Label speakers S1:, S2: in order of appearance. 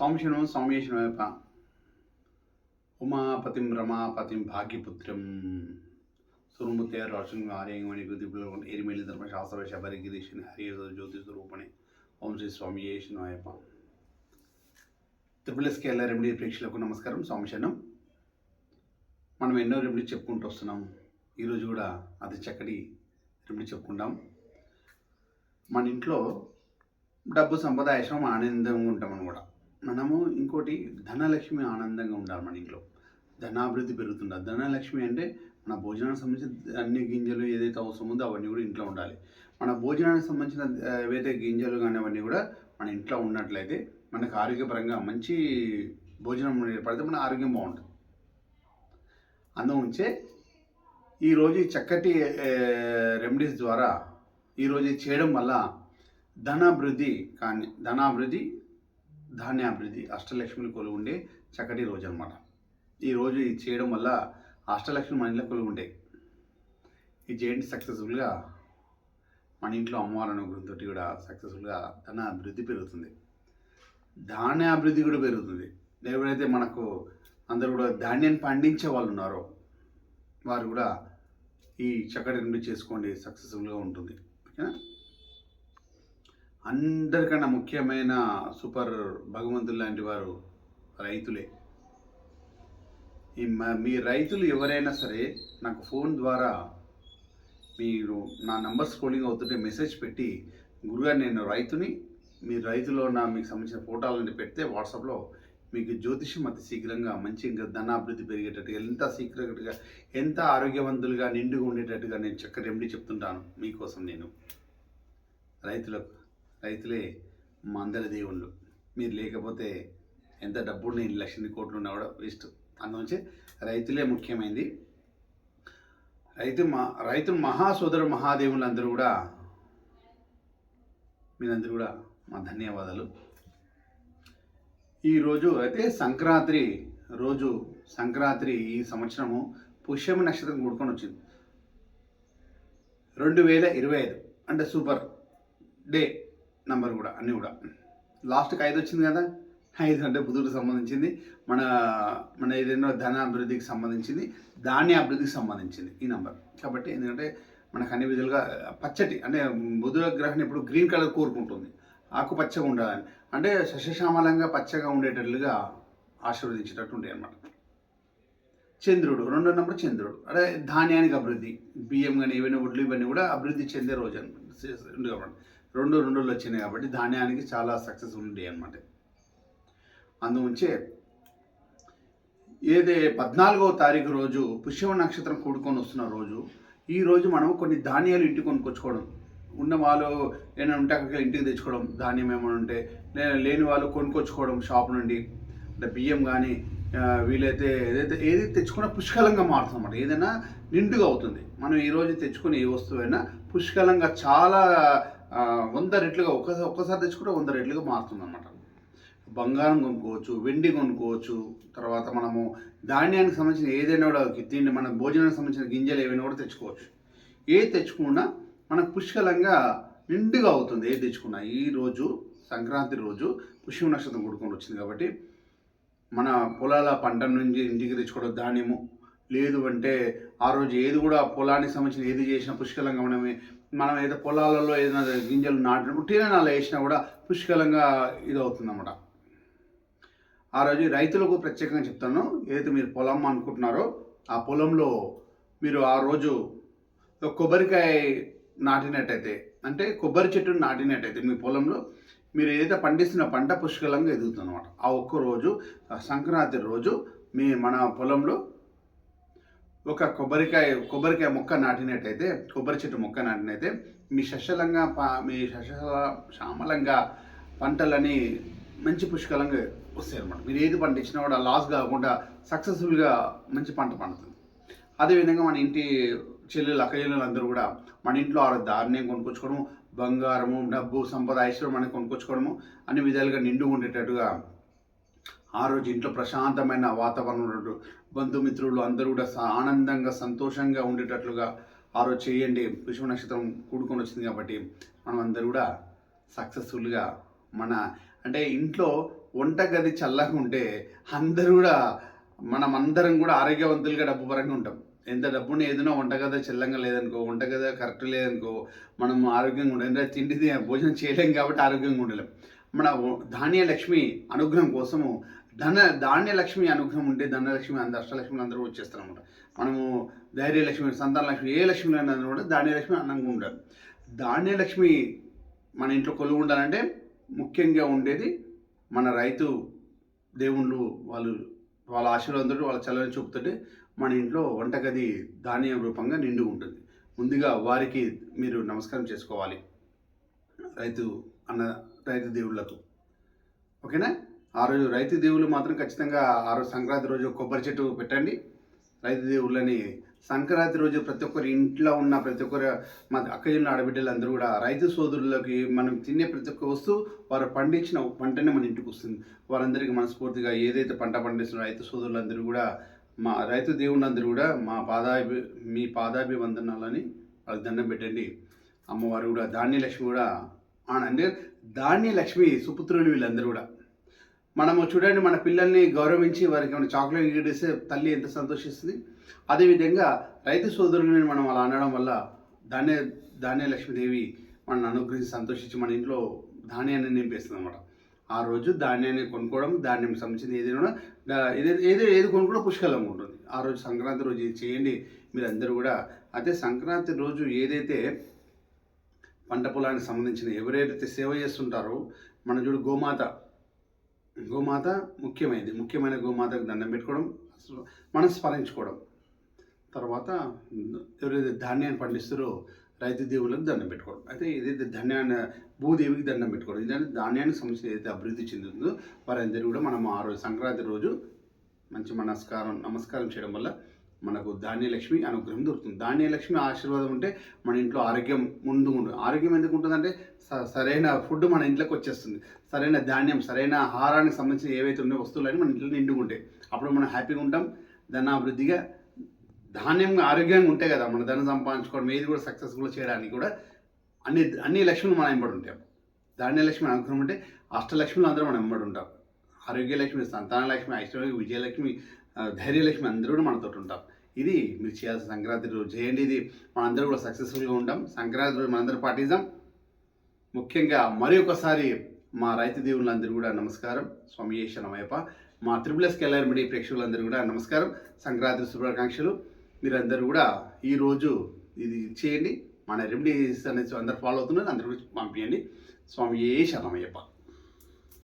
S1: సౌమ్యను సౌమ్యేషణ ఉమాపతిం రమాపతిం భాగ్యపుత్రం. సురుముతే రోషన్ ఆర్యంగమణి గుదిపులు ఎరిమెల్లి ధర్మశాస్త్ర శబరిగిరీషిని హరియ జ్యోతి స్వరూపణి ఓం శ్రీ స్వామి యేషనాయప త్రిపుల్ ఎస్కేఎల్ రెమెడీ ప్రేక్షకులకు నమస్కారం. సోమశనం. మనం ఎన్నో రెమెడీ చెప్పుకుంటూ వస్తున్నాం. ఈరోజు కూడా అతి చక్కటి రెమెడీ చెప్పుకుంటాం. మన ఇంట్లో డబ్బు సంపద ఆనందంగా ఉంటామని కూడా మనము ఇంకోటి ధనలక్ష్మి ఆనందంగా ఉండాలి మన ఇంట్లో. ధనాభివృద్ధి పెరుగుతుండాలి ధనలక్ష్మి అంటే మన భోజనానికి సంబంధించిన అన్ని గింజలు ఏదైతే అవసరం ఉందో అవన్నీ కూడా ఇంట్లో ఉండాలి. మన భోజనానికి సంబంధించిన ఏవైతే గింజలు కానీ అవన్నీ కూడా మన ఇంట్లో ఉన్నట్లయితే మనకు ఆరోగ్యపరంగా మంచి భోజనం ఏర్పడితే మన ఆరోగ్యం బాగుంటుంది. అందుంచే ఈరోజు చక్కటి రెమెడీస్ ద్వారా ఈరోజు చేయడం వల్ల ధనాభివృద్ధి కానీ ధనాభివృద్ధి ధాన్యాభివృద్ధి అష్టలక్ష్మిని కొలువు ఉండే చక్కటి రోజు అనమాట ఈరోజు ఇది చేయడం వల్ల అష్టలక్ష్మి మన ఇంట్లో కొలువు ఉండే ఇది చేయండి సక్సెస్ఫుల్గా మన ఇంట్లో అమ్మవారి అనుగ్రహంతో కూడా సక్సెస్ఫుల్గా ధన అభివృద్ధి పెరుగుతుంది. ధాన్యాభివృద్ధి కూడా పెరుగుతుంది. ఎవరైతే మనకు అందరూ కూడా ధాన్యాన్ని పండించే వాళ్ళు ఉన్నారో వారు కూడా ఈ చక్కటి నుండి చేసుకోండి సక్సెస్ఫుల్గా ఉంటుంది. ఓకేనా? అందరికన్నా ముఖ్యమైన సూపర్ భగవంతులు లాంటి వారు రైతులే. ఈ మ- మీ రైతులు ఎవరైనా సరే నాకు ఫోన్ ద్వారా మీరు నా నంబర్ స్క్రోలింగ్ అవుతుంటే మెసేజ్ పెట్టి గురుగారు నేను రైతుని మీ రైతులో నా మీకు సంబంధించిన ఫోటోలని పెడితే వాట్సాప్లో మీకు జ్యోతిషం అతి శీఘ్రంగా మంచి ఇంకా ధనాభివృద్ధి పెరిగేటట్టుగా ఎంత శీఘ్రంగా ఎంత ఆరోగ్యవంతులుగా నిండుగా ఉండేటట్టుగా నేను చక్కటి రెమెడీ చెప్తుంటాను మీకోసం నేను. రైతులకు రైతులే మా అందరి దేవుళ్ళు. మీరు లేకపోతే ఎంత డబ్బుని నేను లక్షల కోట్లు ఉన్నా కూడా వేస్ట్. అందులోంచి రైతులే ముఖ్యమైనది రైతు మా రైతు మహాసోదరు మహాదేవులు అందరూ కూడా మీరందరూ కూడా మా ధన్యవాదాలు. ఈరోజు అయితే సంక్రాంతి రోజు సంక్రాంతి ఈ సంవత్సరము పుష్యమి నక్షత్రం కూడుకొని వచ్చింది. రెండు వేల ఇరవై ఐదు అంటే సూపర్ డే. నంబర్ కూడా అన్నీ కూడా. లాస్ట్కి ఐదు వచ్చింది కదా? ఐదు అంటే బుధుడికి సంబంధించింది మన మన ఏదైనా ధన అభివృద్ధికి సంబంధించింది ధాన్య అభివృద్ధికి సంబంధించింది ఈ నంబర్. కాబట్టి ఎందుకంటే మనకు అన్ని విధాలుగా పచ్చటి అంటే బుధుల గ్రహం ఇప్పుడు గ్రీన్ కలర్ కోరుకుంటుంది. ఆకుపచ్చగా ఉండాలని. అంటే సస్యశ్యామలంగా పచ్చగా ఉండేటట్లుగా ఆశీర్వదించేటట్టు ఉంటాయి అన్నమాట. చంద్రుడు రెండో నెంబర్ చంద్రుడు. అంటే ధాన్యానికి అభివృద్ధి. బియ్యం కానీ ఏవైనా వడ్లు ఇవన్నీ కూడా అభివృద్ధి చెందే రోజు అనమాట రెండు రెండులు వచ్చినాయి కాబట్టి ధాన్యానికి చాలా సక్సెస్ఫుల్ ఉంటాయి అనమాట అందుంచే ఏదే పద్నాలుగవ తారీఖు రోజు పుష్యమ నక్షత్రం కూడుకొని వస్తున్న రోజు ఈ రోజు మనం కొన్ని ధాన్యాలు ఇంటికి కొనుక్కొచ్చుకోవడం. ఉన్న వాళ్ళు ఏమైనా ఉంటే అక్కడికి ఇంటికి తెచ్చుకోవడం ధాన్యం ఏమైనా ఉంటే లేని వాళ్ళు కొనుక్కొచ్చుకోవడం షాప్ నుండి. అంటే బియ్యం కానీ వీలైతే ఏదైతే ఏది తెచ్చుకున్నా పుష్కలంగా మారుతుంది అన్నమాట. ఏదైనా నిండుగా అవుతుంది. మనం ఈరోజు తెచ్చుకుని తెచ్చుకునే ఏ వస్తువైనా పుష్కలంగా చాలా వంద రెట్లుగా ఒక్కసారి ఒక్కసారి తెచ్చుకుంటే వంద రెట్లుగా మారుతుంది అనమాట బంగారం కొనుక్కోవచ్చు వెండి కొనుక్కోవచ్చు తర్వాత మనము ధాన్యానికి సంబంధించిన ఏదైనా కూడా తిండి మన భోజనానికి సంబంధించిన గింజలు ఏవైనా కూడా తెచ్చుకోవచ్చు. ఏది తెచ్చుకున్నా మనకు పుష్కలంగా నిండుగా అవుతుంది ఏది తెచ్చుకున్నా. ఈ రోజు సంక్రాంతి రోజు పుష్యం నక్షత్రం కొడుకొని వచ్చింది కాబట్టి మన పొలాల పంట నుంచి ఇంటికి తెచ్చుకోవడం ధాన్యము. లేదు అంటే ఆ రోజు ఏది కూడా పొలానికి సంబంధించిన ఏది చేసినా పుష్కలంగా మనమే మనం ఏదో పొలాలలో ఏదైనా గింజలు నాటినప్పుడు టీనాలు వేసినా కూడా పుష్కలంగా ఇది అవుతుందన్నమాట ఆ రోజు రైతులకు ప్రత్యేకంగా చెప్తాను ఏదైతే మీరు పొలం అనుకుంటున్నారో ఆ పొలంలో మీరు ఆ రోజు కొబ్బరికాయ నాటినట్టయితే అంటే కొబ్బరి చెట్టును నాటినట్టయితే మీ పొలంలో మీరు ఏదైతే పండిస్తున్న పంట పుష్కలంగా ఎదుగుతుంది అనమాట ఆ ఒక్క రోజు సంక్రాంతి రోజు మీ మన పొలంలో ఒక కొబ్బరికాయ కొబ్బరికాయ మొక్క నాటినట్టయితే కొబ్బరి చెట్టు మొక్క నాటినైతే మీ శశలంగా పా మీ శశల శ్యామలంగా పంటలని మంచి పుష్కలంగా వస్తాయి అనమాట మీరు ఏది పండించినా కూడా లాస్ కాకుండా సక్సెస్ఫుల్గా మంచి పంట పండుతుంది. అదేవిధంగా మన ఇంటి చెల్లెలు అక్క అందరూ కూడా మన ఇంట్లో ఆరు ధాన్యం కొనుక్కొచ్చుకోవడము బంగారము డబ్బు సంపద ఐశ్వర్యం అనేది కొనుక్కొచ్చుకోవడము అన్ని విధాలుగా నిండు ఉండేటట్టుగా ఆ రోజు ఇంట్లో ప్రశాంతమైన వాతావరణం ఉన్నట్టు బంధుమిత్రులు అందరూ కూడా స- ఆనందంగా సంతోషంగా ఉండేటట్లుగా ఆ రోజు చేయండి. పుష్ప నక్షత్రం కూడుకొని వచ్చింది కాబట్టి మనం అందరూ కూడా సక్సెస్ఫుల్గా మన అంటే ఇంట్లో వంటగది చల్లగా ఉంటే అందరూ కూడా మనం అందరం కూడా ఆరోగ్యవంతులుగా డబ్బు పరంగా ఉంటాం. ఎంత డబ్బుని ఏదైనా వంటగద చెల్లంగా లేదనుకో వంటగది కరెక్ట్ లేదనుకో మనం ఆరోగ్యంగా ఉండాలి తిండి తిండిది భోజనం చేయలేం కాబట్టి ఆరోగ్యంగా ఉండలేం. మన ధాన్య లక్ష్మి అనుగ్రహం కోసము ధన ధాన్యలక్ష్మి అనుగ్రహం ఉంటే ధనలక్ష్మి అంద అష్టలక్ష్మి అందరూ వచ్చేస్తారు అనమాట మనము ధైర్యలక్ష్మి సంతానలక్ష్మి ఏ లక్ష్మి అయినా కూడా ధాన్యలక్ష్మి అన్నంగా ఉంటారు ధాన్యలక్ష్మి మన ఇంట్లో కొలువు ఉండాలంటే ముఖ్యంగా ఉండేది మన రైతు దేవుళ్ళు వాళ్ళు వాళ్ళ ఆశీర్వాదంతో వాళ్ళ చల్లని చూపుతుంటే మన ఇంట్లో వంటగది ధాన్యం రూపంగా నిండు ఉంటుంది. ముందుగా వారికి మీరు నమస్కారం చేసుకోవాలి. రైతు అన్న రైతు దేవుళ్ళకు. ఓకేనా? ఆ రోజు రైతు దేవుళ్ళు మాత్రం ఖచ్చితంగా ఆ రోజు సంక్రాంతి రోజు కొబ్బరి చెట్టు పెట్టండి. రైతు దేవుళ్ళని సంక్రాంతి రోజు ప్రతి ఒక్కరి ఇంట్లో ఉన్న ప్రతి ఒక్కరు మా అక్కయ్యల ఆడబిడ్డలు అందరూ కూడా రైతు సోదరులకి మనం తినే ప్రతి ఒక్క వస్తువు వారు పండించిన పంటనే మన ఇంటికి వస్తుంది. వారందరికీ మనస్ఫూర్తిగా ఏదైతే పంట పండిస్తున్న రైతు సోదరులందరూ కూడా మా రైతు దేవుళ్ళందరూ కూడా మా పాదాభి మీ పాదాభివందనాలని వాళ్ళకి దండం పెట్టండి. అమ్మవారు కూడా ధాన్యలక్ష్మి కూడా అంటే ధాన్యలక్ష్మి సుపుత్రులు వీళ్ళందరూ కూడా. మనము చూడండి మన పిల్లల్ని గౌరవించి వారికి మనం చాక్లెట్ గిడిస్తే తల్లి ఎంత సంతోషిస్తుంది. అదేవిధంగా రైతు సోదరులని మనం అలా అనడం వల్ల ధాన్య ధాన్య లక్ష్మీదేవి మనల్ని అనుగ్రహించి సంతోషించి మన ఇంట్లో ధాన్యాన్ని నింపేస్తుంది అనమాట ఆ రోజు ధాన్యాన్ని కొనుక్కోవడం ధాన్యం సంబంధించింది ఏదైనా ఏదో ఏది ఏది కొనుక్కోవడం పుష్కలంగా ఉంటుంది. ఆ రోజు సంక్రాంతి రోజు ఇది చేయండి మీరందరూ కూడా. అయితే సంక్రాంతి రోజు ఏదైతే పంట పొలానికి సంబంధించిన ఎవరైతే సేవ చేస్తుంటారో మన చూడు గోమాత గోమాత ముఖ్యమైనది. ముఖ్యమైన గోమాతకు దండం పెట్టుకోవడం అసలు మనం స్మరించుకోవడం. తర్వాత ఎవరైతే ధాన్యాన్ని పండిస్తారో రైతు దేవులకు దండం పెట్టుకోవడం. అయితే ఏదైతే ధాన్యాన్ని భూదేవికి దండం పెట్టుకోవడం. ఎందుకంటే ధాన్యానికి సమస్య ఏదైతే అభివృద్ధి చెందుతుందో వారందరూ కూడా మనం ఆ రోజు సంక్రాంతి రోజు మంచి మనస్కారం నమస్కారం చేయడం వల్ల మనకు ధాన్యలక్ష్మి అనుగ్రహం దొరుకుతుంది. ధాన్యలక్ష్మి ఆశీర్వాదం ఉంటే మన ఇంట్లో ఆరోగ్యం ముందు ఉంటుంది. ఆరోగ్యం ఎందుకు ఉంటుందంటే స- సరైన ఫుడ్ మన ఇంట్లోకి వచ్చేస్తుంది. సరైన ధాన్యం సరైన ఆహారానికి సంబంధించిన ఏవైతే ఉన్నాయో వస్తువులన్నీ మన ఇంట్లో నిండుగా ఉంటాయి. అప్పుడు మనం హ్యాపీగా ఉంటాం. ధనాభివృద్ధిగా ధాన్యంగా ఆరోగ్యంగా ఉంటాయి కదా మన ధనం సంపాదించుకోవడం ఏది కూడా సక్సెస్ఫుల్ చేయడానికి కూడా అన్ని అన్ని లక్ష్మీలు మనం ఎంబడి ఉంటాం ధాన్యలక్ష్మి అనుగ్రహం ఉంటే అష్టలక్ష్మిలు అందరూ మనం వెంబడి ఉంటాం ఆరోగ్యలక్ష్మి సంతానలక్ష్మి ఐశ్వర్య విజయలక్ష్మి ధైర్యలక్ష్మి అందరూ కూడా మనతో ఉంటాం ఇది మీరు చేయాల్సిన సంక్రాంతి రోజు. చేయండి ఇది మనందరూ కూడా సక్సెస్ఫుల్గా ఉంటాం. సంక్రాంతి రోజు మనందరూ పాటిద్దాం. ముఖ్యంగా మరి ఒకసారి మా రైతు దేవుళ్ళందరూ కూడా నమస్కారం. స్వామి శరణమయ్యప్ప మా త్రిపుల్ ఎస్ కెల్ఆర్మిడి ప్రేక్షకులందరూ కూడా నమస్కారం. సంక్రాంతి శుభాకాంక్షలు. మీరందరూ కూడా ఈరోజు ఇది చేయండి. మన రెమెడీస్ అనేది అందరు ఫాలో అవుతున్నారు. అందరూ కూడా పంపించండి స్వామి శరణమయ్యప్ప